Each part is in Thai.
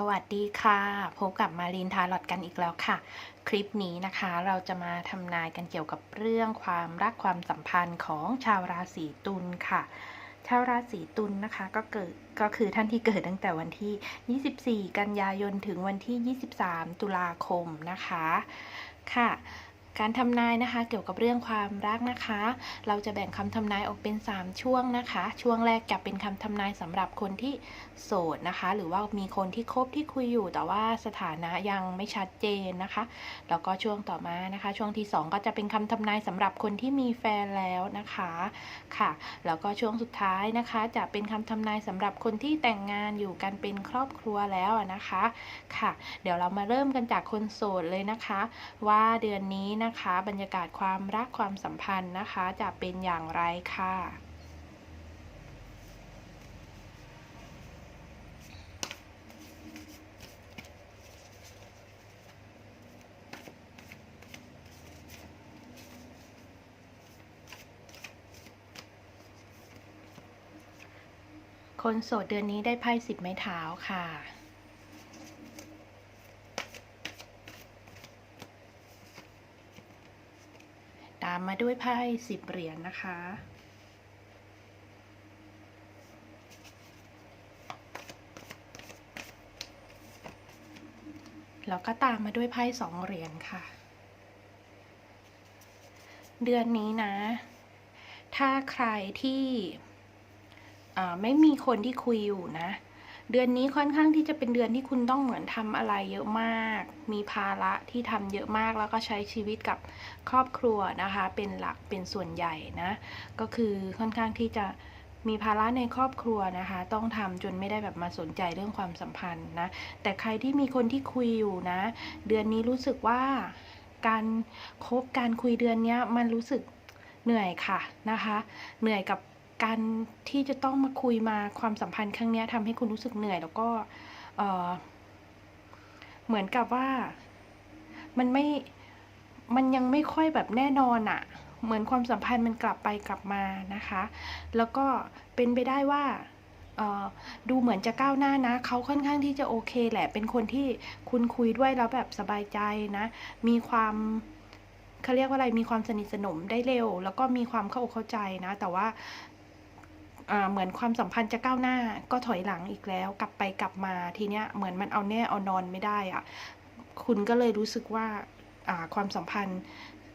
สวัสดีค่ะ พบกับมารีนทาร์ลอตกันอีกแล้วค่ะ คลิปนี้นะคะเราจะมาทำนายกันเกี่ยวกับเรื่องความรักความสัมพันธ์ของชาวราศีตุลค่ะ ชาวราศีตุลนะคะก็เกิดก็คือท่านที่เกิดตั้งแต่วันที่ 24 กันยายนถึงวันที่ 23 ตุลาคมนะคะค่ะ การทำนายนะคะเกี่ยวกับเรื่องความรักนะคะ เราจะแบ่งคำทำนายออกเป็น 3 ช่วงนะคะ ช่วงแรกจะเป็นคำทำนายสำหรับคนที่โสดนะคะ หรือว่ามีคนที่คบที่คุยอยู่ แต่ว่าสถานะยังไม่ชัดเจนนะคะ แล้วก็ช่วงต่อมานะคะ ช่วงที่ 2 ก็จะเป็นคำทำนายสำหรับคนที่มีแฟนแล้วนะคะค่ะ แล้วก็ช่วงสุดท้ายนะคะ จะเป็นคำทำนายสำหรับคนที่แต่งงานอยู่กันเป็นครอบครัวแล้วนะคะค่ะ เดี๋ยวเรามาเริ่มกันจากคนโสดเลยนะคะ ว่าเดือนนี้นะคะ บรรยากาศความรักความสัมพันธ์นะคะ จะเป็นอย่างไรค่ะคนโสดเดือนนี้ได้ไพ่สิบไม้เท้าค่ะ ตามมาด้วยไพ่สิบเหรียญนะคะ แล้วก็ตามมาด้วยไพ่สองเหรียญค่ะ เดือนนี้นะ ถ้าใครที่ไม่มีคนที่คุยอยู่นะ เดือนนี้ค่อนข้างที่จะเป็นเดือนที่คุณต้องเหมือนทำอะไรเยอะมาก มีภาระที่ทำเยอะมากแล้วก็ใช้ชีวิตกับครอบครัวนะคะ เป็นหลักเป็นส่วนใหญ่นะ ก็คือค่อนข้างที่จะมีภาระในครอบครัวนะคะ ต้องทำจนไม่ได้แบบมาสนใจเรื่องความสัมพันธ์นะ แต่ใครที่มีคนที่คุยอยู่นะ เดือนนี้รู้สึกว่าการคบการคุยเดือนนี้มันรู้สึกเหนื่อยค่ะนะคะ เหนื่อยกับ การที่จะต้องมาคุยมาความสัมพันธ์ครั้งนี้ทำให้คุณรู้สึกเหนื่อย แล้วก็เออเหมือนกับว่ามันไม่มันยังไม่ค่อยแบบแน่นอนอะเหมือนความสัมพันธ์มันกลับไปกลับมานะคะ แล้วก็เป็นไปได้ว่าดูเหมือนจะก้าวหน้านะ เขาค่อนข้างที่จะโอเคแหละ เป็นคนที่คุณคุยด้วยแล้วแบบสบายใจนะ มีความเขาเรียกว่าอะไร มีความสนิทสนมได้เร็ว แล้วก็มีความเข้าอกเข้าใจนะ แต่ว่า เหมือนความสัมพันธ์จะก้าวหน้าก็ถอยหลังอีกแล้ว กลับไปกลับมาทีเนี้ยเหมือนมันเอาแน่เอานอนไม่ได้อะคุณก็เลยรู้สึกว่าความสัมพันธ์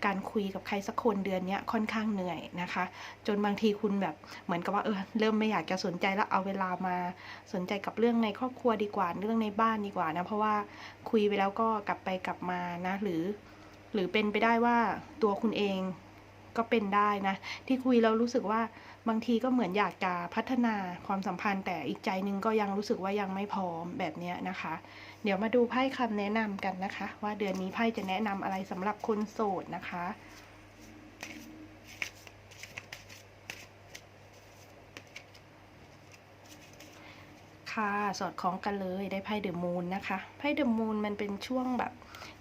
การคุยกับใครสักคนเดือนเนี้ยค่อนข้างเหนื่อยนะคะ จนบางทีคุณแบบเหมือนกับว่าเออเริ่มไม่อยากจะสนใจแล้วเอาเวลามาสนใจกับเรื่องในครอบครัวดีกว่าเรื่องในบ้านดีกว่านะเพราะว่าคุยไปแล้วก็กลับไปกลับมานะหรือ หรือเป็นไปได้ว่าตัวคุณเอง ก็เป็นได้นะ ที่คุยแล้วรู้สึกว่าบางทีก็เหมือนอยากจะพัฒนาความสัมพันธ์ แต่อีกใจนึงก็ยังรู้สึกว่ายังไม่พร้อมแบบนี้นะคะ เดี๋ยวมาดูไพ่คำแนะนำกันนะคะ ว่าเดือนนี้ไพ่จะแนะนำอะไรสำหรับคนโสดนะคะค่ะสอดคล้องกันเลยได้ไพ่เดอะมูนนะคะไพ่เดอะมูนมันเป็นช่วงแบบ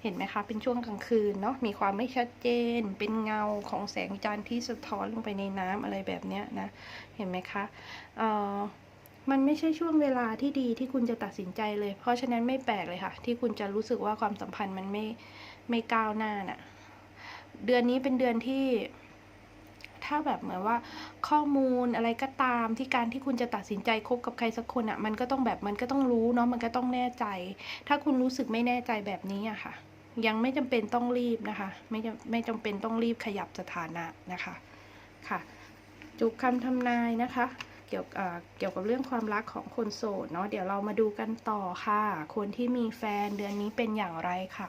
เห็นไหมคะ เป็นช่วงกลางคืนเนาะ มีความไม่ชัดเจน เป็นเงาของแสงจันทร์ที่สะท้อนลงไปในน้ำอะไรแบบเนี้ยนะ เห็นไหมคะเอ่อมันไม่ใช่ช่วงเวลาที่ดีที่คุณจะตัดสินใจเลย เพราะฉะนั้นไม่แปลกเลยค่ะ ที่คุณจะรู้สึกว่าความสัมพันธ์มันไม่ไม่ก้าวหน้าน่ะ เดือนนี้เป็นเดือนที่ ถ้าแบบเหมือนว่าข้อมูลอะไรก็ตามที่การที่คุณจะตัดสินใจคบกับใครสักคนอะ่ะ มันก็ต้องแบบมันก็ต้องรู้เนาะมันก็ต้องแน่ใจ ถ้าคุณรู้สึกไม่แน่ใจแบบนี้อะค่ะ ยังไม่จำเป็นต้องรีบนะคะ ไม่จำไม่จำเป็นต้องรีบขยับสถานะนะคะค่ะจุกคำทำนายนะคะ เกี่ยวเกี่ยวกับเรื่องความรักของคนโสดเนาะเดี๋ยวเรามาดูกันต่อค่ะ คนที่มีแฟนเดือนนี้เป็นอย่างไรค่ะ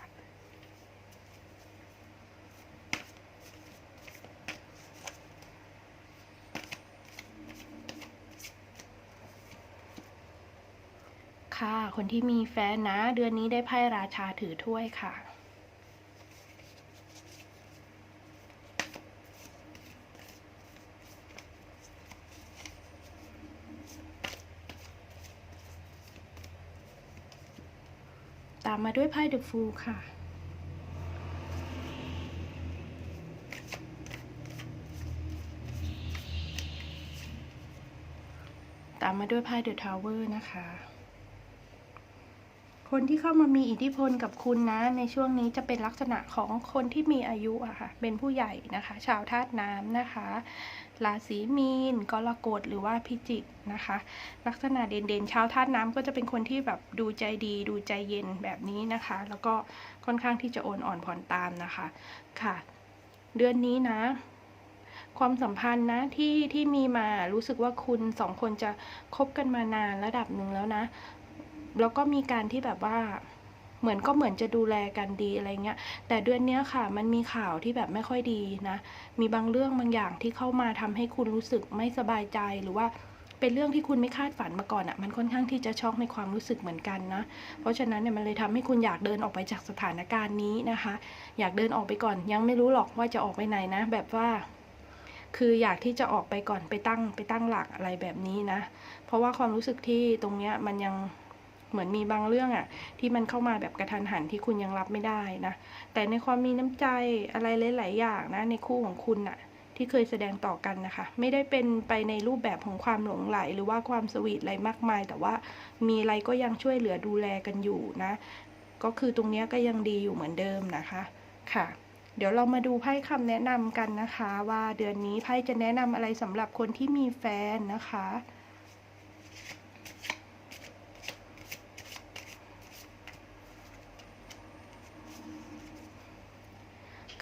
ค่ะ คนที่มีแฟนนะ เดือนนี้ได้ไพ่ราชาถือถ้วยค่ะ ตามมาด้วยไพ่เดอะฟูลค่ะ ตามมาด้วยไพ่เดอะทาวเวอร์นะคะ คนที่เข้ามามีอิทธิพลกับคุณนะ ในช่วงนี้จะเป็นลักษณะของคนที่มีอายุอะค่ะ เป็นผู้ใหญ่นะคะ ชาวธาตุน้ำนะคะ ราศีมีน กรกฎหรือว่าพิจิกนะคะ ลักษณะเด่นๆ ชาวธาตุน้ำก็จะเป็นคนที่แบบดูใจดี ดูใจเย็นแบบนี้นะคะ แล้วก็ค่อนข้างที่จะโอนอ่อนผ่อนตามนะคะค่ะ เดือนนี้นะความสัมพันธ์นะที่ที่มีมารู้สึกว่าคุณสองคนจะคบกันมานานระดับหนึ่งแล้วนะ แล้วก็มีการที่แบบว่าเหมือนก็เหมือนจะดูแลกันดีอะไรเงี้ย แต่เดือนเนี้ยค่ะ มันมีข่าวที่แบบไม่ค่อยดีนะ มีบางเรื่องบางอย่างที่เข้ามาทำให้คุณรู้สึกไม่สบายใจหรือว่าเป็นเรื่องที่คุณไม่คาดฝันมาก่อนอะ่ะ มันค่อนข้างที่จะช็อกในความรู้สึกเหมือนกันนะ เพราะฉะนั้นเนี่ยมันเลยทำให้คุณอยากเดินออกไปจากสถานการณ์นี้นะคะ อยากเดินออกไปก่อน ยังไม่รู้หรอกว่าจะออกไปไหนนะ แบบว่า คืออยากที่จะออกไปก่อนไปตั้งไปตั้งหลักอะไรแบบนี้นะ เพราะว่าความรู้สึกที่ตรงเนี้ยมันยัง เหมือนมีบางเรื่องอะที่มันเข้ามาแบบกระทันหันที่คุณยังรับไม่ได้นะ แต่ในความมีน้ำใจอะไรหลายๆอย่างนะในคู่ของคุณอะที่เคยแสดงต่อกันนะคะ ไม่ได้เป็นไปในรูปแบบของความหลงไหล หรือว่าความสวีทอะไรมากมาย แต่ว่ามีอะไรก็ยังช่วยเหลือดูแลกันอยู่นะ ก็คือตรงนี้ก็ยังดีอยู่เหมือนเดิมนะคะค่ะเดี๋ยวเรามาดูไพ่คำแนะนำกันนะคะ ว่าเดือนนี้ไพ่จะแนะนำอะไรสำหรับคนที่มีแฟนนะคะ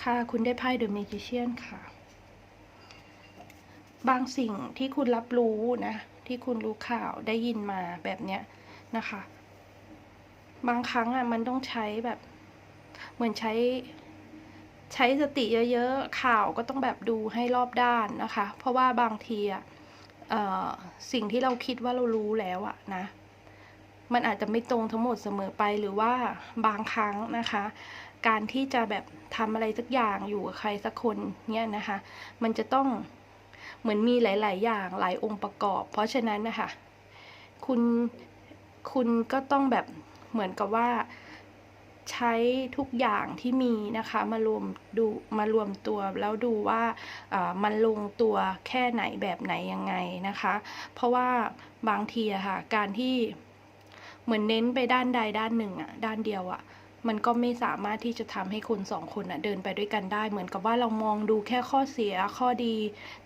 ค่ะ คุณได้ไพ่ The Magician ค่ะ บางสิ่งที่คุณรับรู้นะ ที่คุณรู้ข่าวได้ยินมาแบบเนี้ยนะคะ บางครั้งอะมันต้องใช้แบบ เหมือนใช้ใช้สติเยอะๆ ข่าวก็ต้องแบบดูให้รอบด้านนะคะ เพราะว่าบางทีอะสิ่งที่เราคิดว่าเรารู้แล้วอะนะ มันอาจจะไม่ตรงทั้งหมดเสมอไปหรือว่าบางครั้งนะคะ การที่จะแบบทำอะไรสักอย่างอยู่กับใครสักคนเนี่ยนะคะ มันจะต้องเหมือนมีหลาย ๆ อย่างหลายองค์ประกอบ เพราะฉะนั้นนะคะคุณคุณก็ต้องแบบเหมือนกับว่าใช้ทุกอย่างที่มีนะคะมารวมดูมารวมตัวแล้วดูว่าอ่ามันลงตัวแค่ไหนแบบไหนยังไงนะคะ เพราะว่าบางทีอะค่ะการที่เหมือนเน้นไปด้านใดด้านหนึ่งอะด้านเดียวอะ มันก็ไม่สามารถที่จะทำให้คนสองคนอะเดินไปด้วยกันได้ เหมือนกับว่าเรามองดูแค่ข้อเสียข้อดี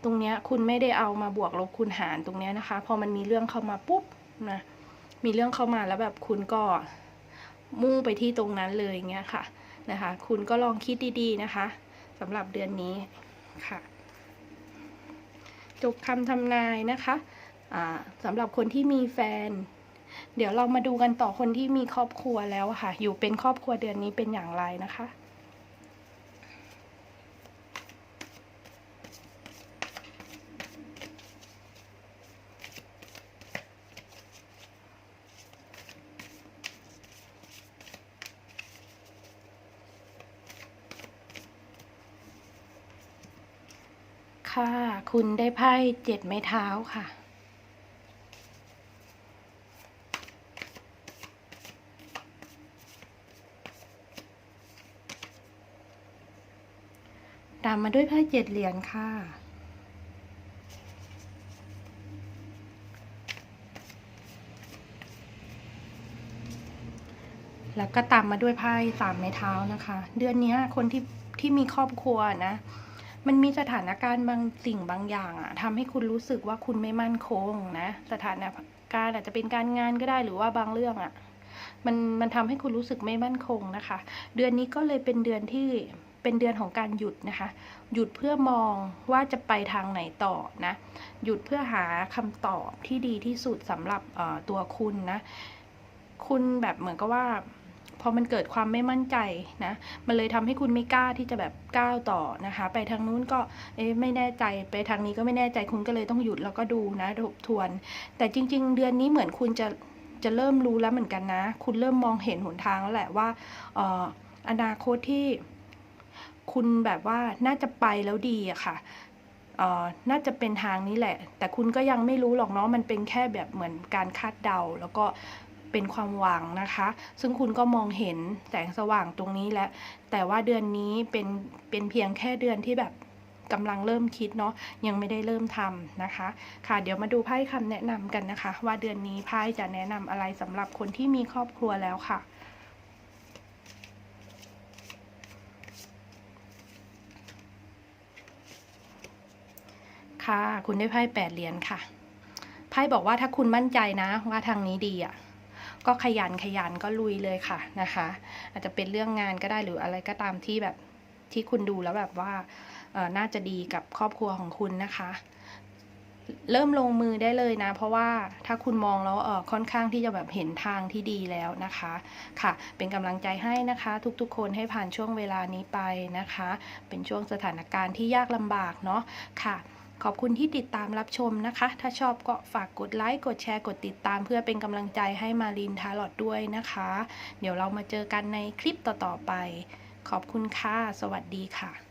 ตรงเนี้ยคุณไม่ได้เอามาบวกลบคูณหารตรงเนี้ยนะคะ พอมันมีเรื่องเข้ามาปุ๊บนะมีเรื่องเข้ามาแล้วแบบคุณก็มุ่งไปที่ตรงนั้นเลยเงี้ยค่ะนะคะ คุณก็ลองคิดดีๆนะคะสำหรับเดือนนี้ค่ะ จบคำทำนายนะคะอ่าสำหรับคนที่มีแฟน เดี๋ยวเรามาดูกันต่อคนที่มีครอบครัวแล้วค่ะ อยู่เป็นครอบครัวเดือนนี้เป็นอย่างไรนะคะค่ะ คุณได้ไพ่เจ็ดไม้เท้าค่ะ ตามมาด้วยไพ่เจ็ดเหรียญค่ะ แล้วก็ตามมาด้วยไพ่สามไม้เท้านะคะ เดือนนี้คนที่ที่มีครอบครัวนะ มันมีสถานการณ์บางสิ่งบางอย่างอะทำให้คุณรู้สึกว่าคุณไม่มั่นคงนะ สถานการณ์อาจจะเป็นการงานก็ได้หรือว่าบางเรื่องอะมันมันทำให้คุณรู้สึกไม่มั่นคงนะคะ เดือนนี้ก็เลยเป็นเดือนที่ เป็นเดือนของการหยุดนะคะ หยุดเพื่อมองว่าจะไปทางไหนต่อนะ หยุดเพื่อหาคำตอบที่ดีที่สุดสำหรับตัวคุณนะ คุณแบบเหมือนกับว่าพอมันเกิดความไม่มั่นใจนะ มันเลยทำให้คุณไม่กล้าที่จะแบบก้าวต่อนะคะ ไปทางนู้นก็เอ๊ะไม่แน่ใจไปทางนี้ก็ไม่แน่ใจคุณก็เลยต้องหยุดแล้วก็ดูนะทบทวน แต่จริง ๆ เดือนนี้เหมือนคุณจะจะเริ่มรู้แล้วเหมือนกันนะ คุณเริ่มมองเห็นหนทางแล้วแหละว่าอออนาคตที่ คุณแบบว่าน่าจะไปแล้วดีอะค่ะอ่อน่าจะเป็นทางนี้แหละ แต่คุณก็ยังไม่รู้หรอกเนาะมันเป็นแค่แบบเหมือนการคาดเดา แล้วก็เป็นความหวังนะคะ ซึ่งคุณก็มองเห็นแสงสว่างตรงนี้แล้วแต่ว่าเดือนนี้เป็นเป็นเพียงแค่เดือนที่แบบกำลังเริ่มคิดเนาะยังไม่ได้เริ่มทำนะคะ ค่ะเดี๋ยวมาดูไพ่คำแนะนำกันนะคะ ว่าเดือนนี้ไพ่จะแนะนำอะไรสำหรับคนที่มีครอบครัวแล้วค่ะ ค่ะ คุณได้ไพ่แปดเหรียญค่ะ ไพ่บอกว่าถ้าคุณมั่นใจนะว่าทางนี้ดีอะ ก็ขยันขยันก็ลุยเลยค่ะนะคะ อาจจะเป็นเรื่องงานก็ได้หรืออะไรก็ตามที่แบบที่คุณดูแล้วแบบว่าน่าจะดีกับครอบครัวของคุณนะคะ เริ่มลงมือได้เลยนะ เพราะว่าถ้าคุณมองแล้วค่อนข้างที่จะแบบเห็นทางที่ดีแล้วนะคะ ค่ะ เป็นกำลังใจให้นะคะ ทุกๆ คนให้ผ่านช่วงเวลานี้ไปนะคะ เป็นช่วงสถานการณ์ที่ยากลำบากเนาะค่ะ ขอบคุณที่ติดตามรับชมนะคะ ถ้าชอบก็ฝากกดไลค์ กดแชร์ กดติดตาม เพื่อเป็นกำลังใจให้มารินทาร์ลอดด้วยนะคะ เดี๋ยวเรามาเจอกันในคลิปต่อๆไป ขอบคุณค่ะ สวัสดีค่ะ